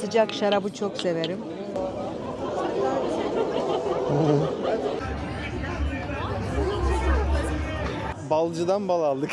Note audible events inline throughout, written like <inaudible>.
Sıcak şarabı çok severim. Balcıdan bal aldık.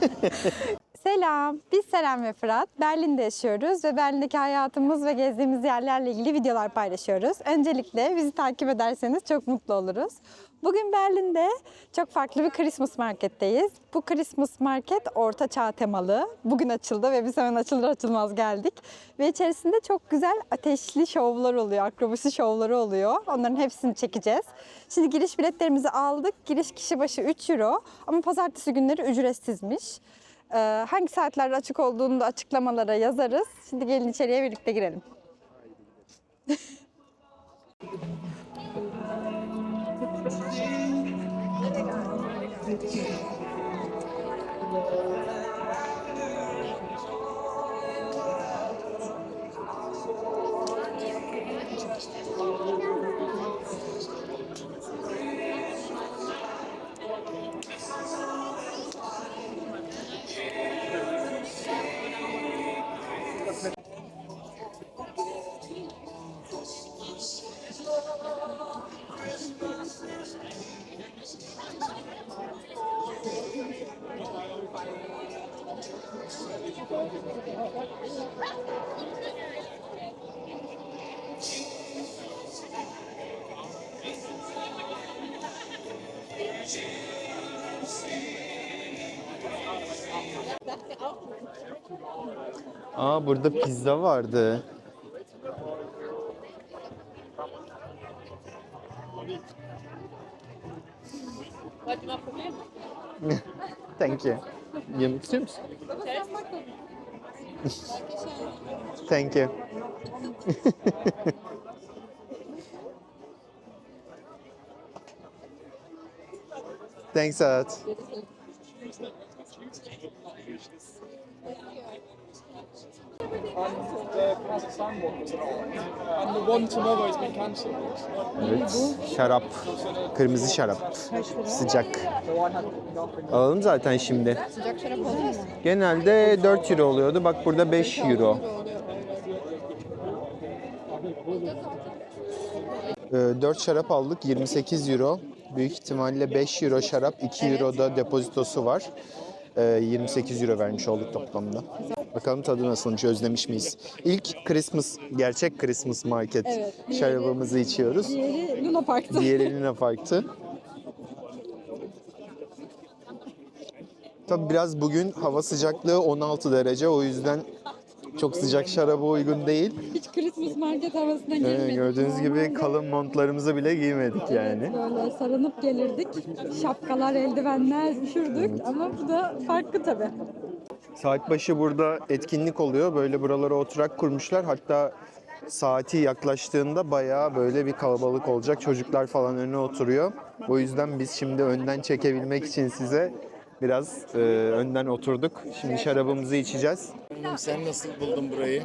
<laughs> Selam, biz Selam ve Fırat. Berlin'de yaşıyoruz ve Berlin'deki hayatımız ve gezdiğimiz yerlerle ilgili videolar paylaşıyoruz. Öncelikle bizi takip ederseniz çok mutlu oluruz. Bugün Berlin'de çok farklı bir Christmas marketteyiz. Bu Christmas market orta çağ temalı. Bugün açıldı ve biz hemen açılır açılmaz geldik. Ve içerisinde çok güzel ateşli şovlar oluyor, akrobasi şovları oluyor. Onların hepsini çekeceğiz. Şimdi giriş biletlerimizi aldık. Giriş kişi başı 3 euro ama pazartesi günleri ücretsizmiş. Ee, hangi saatlerde açık olduğunu da açıklamalara yazarız. Şimdi gelin içeriye birlikte girelim. <laughs> Aa burada pizza vardı. <laughs> Thank you. Yemek istiyor musun? <laughs> Thank you. <laughs> Thanks a lot. The Kazakhstan one was tonight, and the one tomorrow has been cancelled. Evet, şarap. Kırmızı şarap. Sıcak. Alalım zaten şimdi. Genelde 4 euro oluyordu. Bak burada 5 euro. Ee, 4 şarap aldık 28 euro. Büyük ihtimalle 5 euro şarap, 2 euro da depozitosu var. Ee, 28 euro vermiş olduk toplamda. Bakalım tadı nasılmış, özlemiş miyiz? İlk Christmas, gerçek Christmas market Evet, diğeri- şarabımızı içiyoruz. Diğeri Luna Park'ta. Diğeri Luna Park'tı. Tabii biraz bugün hava sıcaklığı 16 derece o yüzden çok sıcak şaraba uygun değil. Hiç Christmas market havasına girmedik. gördüğünüz gibi kalın montlarımızı bile giymedik yani. Böyle sarınıp gelirdik. Şapkalar, eldivenler üşürdük ama bu da farklı tabii. Saat başı burada etkinlik oluyor. Böyle buralara oturak kurmuşlar. Hatta saati yaklaştığında bayağı böyle bir kalabalık olacak. Çocuklar falan önüne oturuyor. O yüzden biz şimdi önden çekebilmek için size biraz e, önden oturduk. Şimdi şarabımızı içeceğiz. Sen nasıl buldun burayı?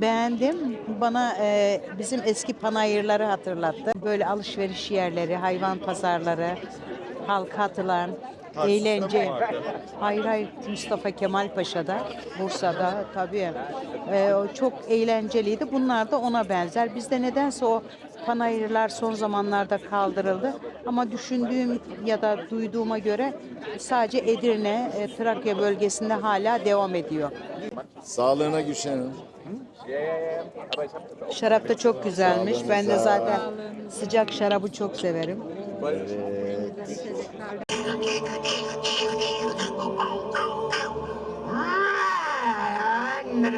Beğendim. Bana e, bizim eski panayırları hatırlattı. Böyle alışveriş yerleri, hayvan pazarları, halka atılan, eğlence. Hayır hayır Mustafa Kemal Paşa'da, Bursa'da tabii. E, o çok eğlenceliydi. Bunlar da ona benzer. Bizde nedense o panayırlar son zamanlarda kaldırıldı. Ama düşündüğüm ya da duyduğuma göre sadece Edirne, e, Trakya bölgesinde hala devam ediyor. Sağlığına güçlenin. Şarap da çok güzelmiş. Ben de zaten sıcak şarabı çok severim. Nun,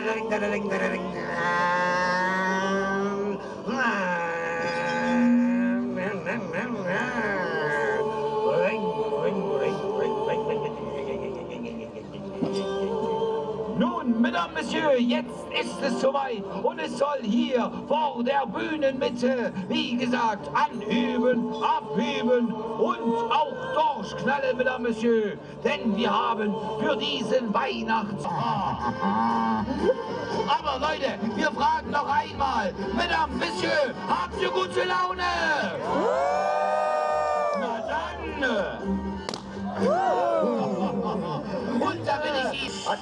Mesdames, Messieurs, jetzt ist es soweit und es soll hier vor der Bühnenmitte, wie gesagt, anhüben, abhüben und auch durchknallen, Mesdames, Messieurs, denn wir haben für diesen Weihnachts... <laughs> Aber Leute, wir fragen noch einmal, Mesdames, Messieurs, habt ihr gute Laune?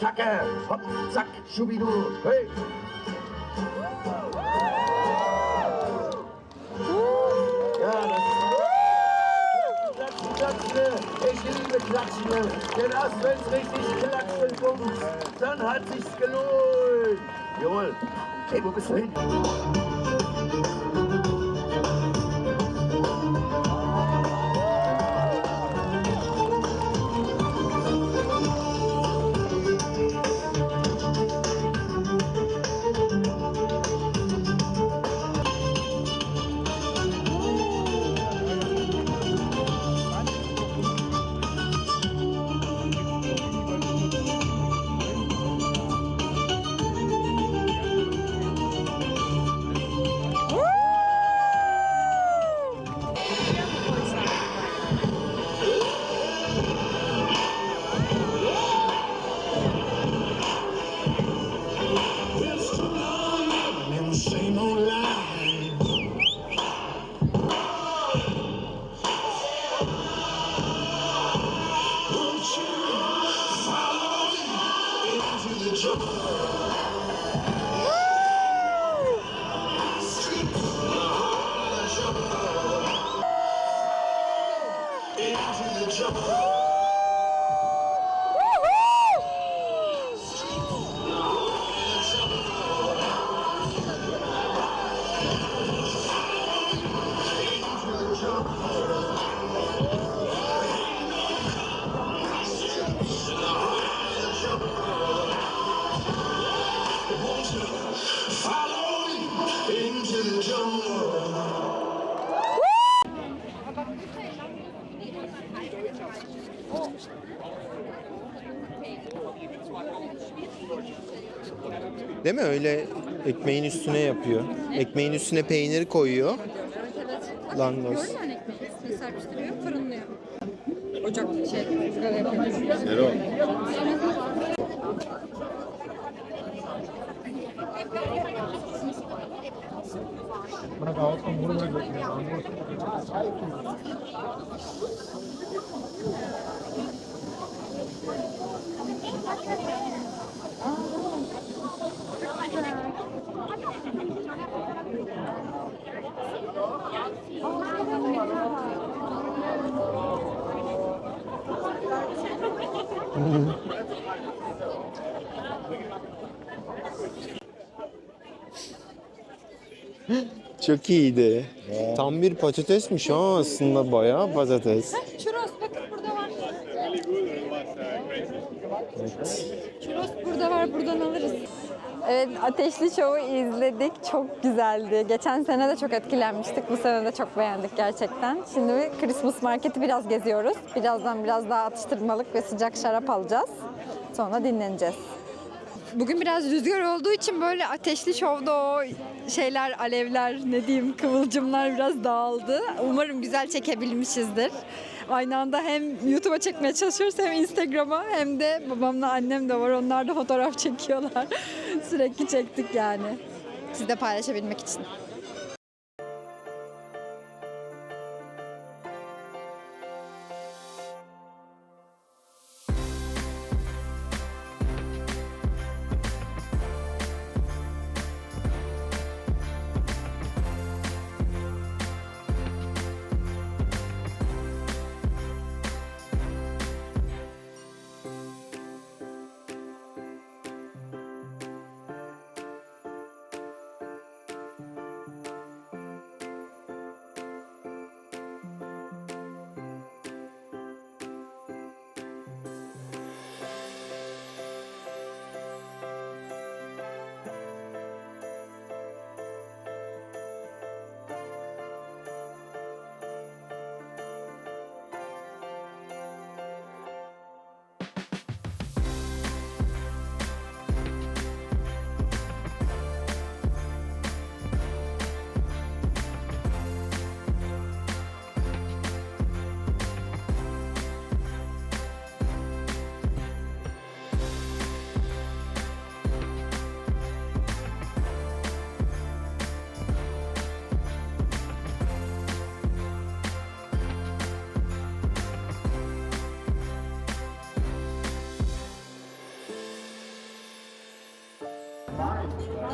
Attacke! Hopp, zack, schubidu, hey! Ich liebe Klatschen, denn erst wenn es richtig klatschen kommt, dann hat sich's gelohnt. Jawohl. Hey, wo bist du hin? Değil mi? Öyle ekmeğin üstüne yapıyor. Ekmeğin üstüne peyniri koyuyor. Langos. serpiştiriyor, fırınlıyor. Ocak şey, ızgara yapıyor. Erol. Çok iyiydi. Tam bir patatesmiş ha aslında bayağı patates. Churros bakın burada var. Churros burada var, buradan alırız. Evet, Ateşli Şov'u izledik. Çok güzeldi. Geçen sene de çok etkilenmiştik. Bu sene de çok beğendik gerçekten. Şimdi bir Christmas marketi biraz geziyoruz. Birazdan biraz daha atıştırmalık ve sıcak şarap alacağız. Sonra dinleneceğiz. Bugün biraz rüzgar olduğu için böyle ateşli şovda o şeyler, alevler, ne diyeyim, kıvılcımlar biraz dağıldı. Umarım güzel çekebilmişizdir. Aynı anda hem YouTube'a çekmeye çalışıyoruz hem Instagram'a hem de babamla annem de var. Onlar da fotoğraf çekiyorlar. Sürekli çektik yani. Siz de paylaşabilmek için.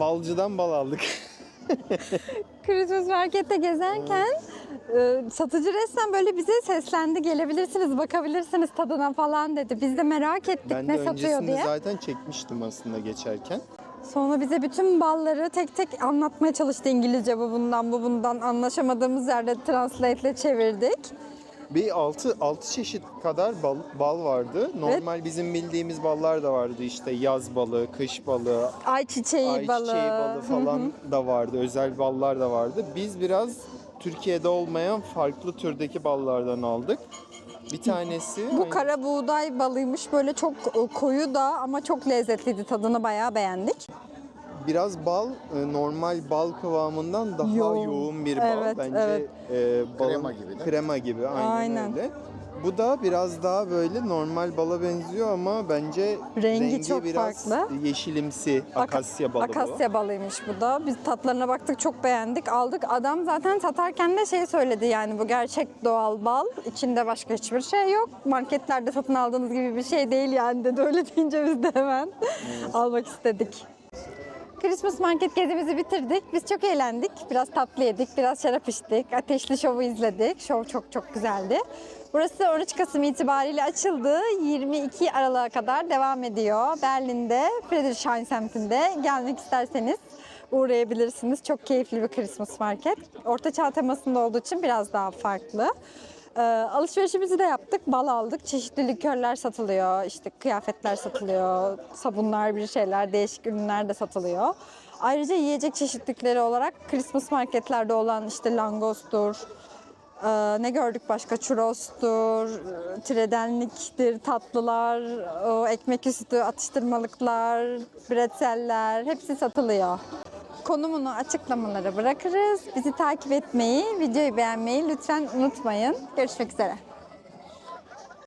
Balcıdan bal aldık. Christmas markette gezerken e, satıcı resmen böyle bize seslendi. Gelebilirsiniz, bakabilirsiniz tadına falan dedi. Biz de merak ettik Ben de ne satıyor öncesinde diye. zaten çekmiştim aslında geçerken. Sonra bize bütün balları tek tek anlatmaya çalıştı İngilizce bu bundan bu bundan anlaşamadığımız yerde translate'le çevirdik. Bir 6 6 çeşit kadar bal, bal vardı. Normal bizim bildiğimiz ballar da vardı. İşte yaz balı, kış balı, Ayçiçeği ayçiçeği balı. balı falan da vardı. Özel ballar da vardı. Biz biraz Türkiye'de olmayan farklı türdeki ballardan aldık. Bir tanesi Bu kara buğday balıymış. Böyle çok e, koyu da ama çok lezzetliydi. Tadını bayağı beğendik. Biraz bal e, normal bal kıvamından daha Yoğun. yoğun, bir bal. Evet, Bence evet. e, balın- Krema gibi? Krema gibi aynen, Aynen. öyle. Bu da biraz daha böyle normal bala benziyor ama bence Rengi çok biraz farklı. yeşilimsi Aka- akasya balı bu. Akasya balıymış bu da. Biz tatlarına baktık çok beğendik. Aldık. Adam zaten satarken de şey söyledi yani bu gerçek doğal bal. İçinde başka hiçbir şey yok. Marketlerde satın aldığınız gibi bir şey değil yani dedi. Öyle deyince biz de hemen almak istedik. Christmas market gezimizi bitirdik. Biz çok eğlendik. Biraz tatlı yedik, biraz şarap içtik. Ateşli şovu izledik. Şov çok çok güzeldi. Burası 13 Kasım itibariyle açıldı. 22 Aralık'a kadar devam ediyor. Berlin'de, Friedrichshain semtinde gelmek isterseniz uğrayabilirsiniz. Çok keyifli bir Christmas market. Orta çağ temasında olduğu için biraz daha farklı. Ee, alışverişimizi de yaptık. Bal aldık. Çeşitli likörler satılıyor. işte kıyafetler satılıyor. Sabunlar, bir şeyler, değişik ürünler de satılıyor. Ayrıca yiyecek çeşitlikleri olarak Christmas marketlerde olan işte langostur, ee, ne gördük başka? Churros'tur, e, tredenliktir, tatlılar, o ekmek üstü atıştırmalıklar, bretzeller hepsi satılıyor. Konumunu açıklamalara bırakırız. Bizi takip etmeyi, videoyu beğenmeyi lütfen unutmayın. Görüşmek üzere.